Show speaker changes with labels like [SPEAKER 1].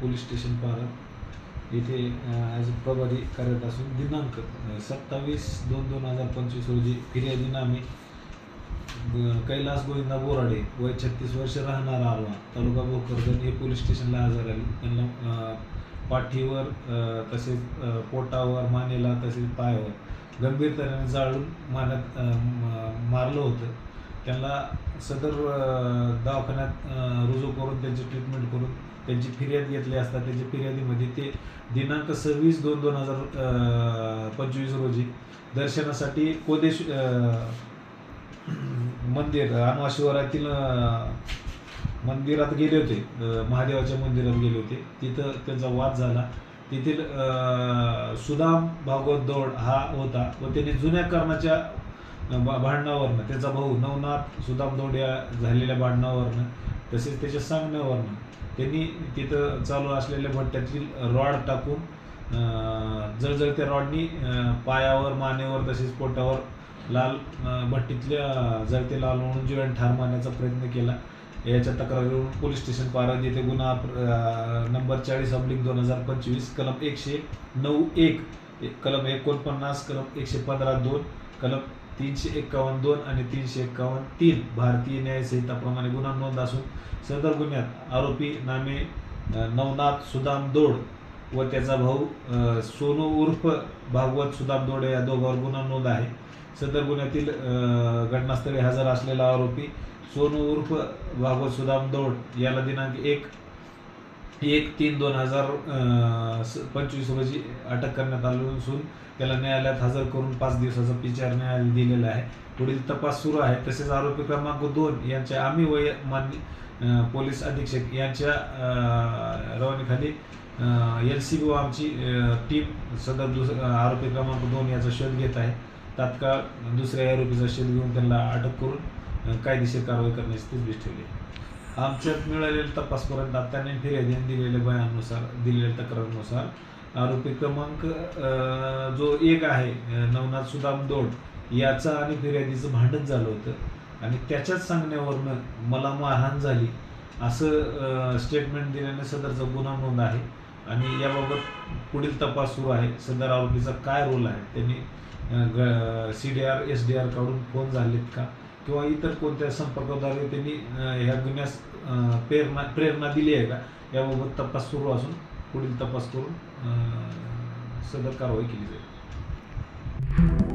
[SPEAKER 1] Police station पारा येथे as प्रभारी कार्यरत असून दिनांक सत्तावीस दोन दोन हजार पंचवीस रोजी फिर्यादी नामे कैलास गोविंदा बोराडे वय छत्तीस वर्ष राहणारा आलवा तालुका भोकरदन हे पोलीस स्टेशनला हजर आले. त्यांना पाठीवर तसेच पोटावर मानेला तसेच पायावर गंभीर तऱ्हेने जाळून मारण्यात मारलं होतं. त्यांना सदर दवाखान्यात रुजू करून त्यांची ट्रीटमेंट करून त्यांची फिर्याद घेतली असता त्यांच्या फिर्यादीमध्ये ते दिनांक सव्वीस दोन दोन हजार पंचवीस रोजी दर्शनासाठी कोदेश मंदिर अनवा शिवारातील मंदिरात गेले होते. महादेवाच्या मंदिरात गेले होते. तिथं त्यांचा वाद झाला. तेथील सुदाम भागवत दौड हा होता व त्याने जुन्या कारणाच्या भांडणावरनं. त्याचा भाऊ नवनाथ सुदाम दौड या झालेल्या भांडणावरनं तसेच त्याच्या सांगण्यावरनं त्यांनी तिथं चालू असलेल्या भट्ट्यातील रॉड टाकून जळजळत्या रॉडनी पायावर मानेवर तसेच पोटावर लाल भट्टीतल्या जळते लाल म्हणून जीवन ठार मारण्याचा प्रयत्न केला. याच्या तक्रारीवरून पोलीस स्टेशन पारद येथे गुन्हा नंबर चाळीस अब्लिक दोन हजार पंचवीस कलम एकशे नऊ एक- कलम एकोणपन्नास कलम एकशे पंधरा दोन कलम तीनशे एक्कावन्न दोन आणि तीनशे एक्कावन्न तीन. भारतीय न्याय संहिताप्रमाणे गुन्हा नोंद असून सदर गुन्ह्यात आरोपी नामे नवनाथ सुदाम दोड व त्याचा भाऊ सोनू उर्फ भागवत सुदाम दोड या दोघांवर गुन्हा नोंद आहे. सदर गुन्ह्यातील घटनास्थळी हजर असलेला आरोपी सोनू उर्फ भागवत सुदाम दौड याला दिनांक एक एक तीन दोन हजार पंचवीस रोजी अटक करण्यात आली असून त्याला न्यायालयात हजर करून पाच दिवसाचा पिचार न्यायालय दिलेला आहे. पुढील तपास सुरू आहे. तसेच आरोपी क्रमांक दोन यांच्या आम्ही वय मान्य पोलीस अधीक्षक यांच्या रवानीखाली एल सी बी आमची टीम सदर दुस आरोपी क्रमांक दोन याचा शोध घेत आहे. तात्काळ दुसऱ्या आरोपीचा शोध घेऊन त्यांना अटक करून कायदेशीर कारवाई करण्याची तजवीज ठेवली आहे. आमच्यात मिळालेल्या तपासपर्यंत त्याने फिर्यादीने दिलेल्या बयानुसार दिलेल्या तक्रारनुसार आरोपी क्रमांक जो एक आहे नवनाथ सुदाम दोड याचं आणि फिर्यादीचं भांडण झालं होतं. आणि त्याच्याच सांगण्यावरनं मला मारहाण झाली असं स्टेटमेंट दिल्याने सदरचा गुन्हा नोंद आहे. आणि याबाबत पुढील तपास सुरू आहे. सदर आरोपीचा काय रोल आहे? त्यांनी C D R S D R काढून फोन झालेत का? किंवा इतर कोणत्या संपर्काद्वारे त्यांनी ह्या गुन्ह्यास प्रेरणा प्रेरणा दिली आहे का? याबाबत तपास सुरू असून पुढील तपास करून सदर कारवाई केली जाईल.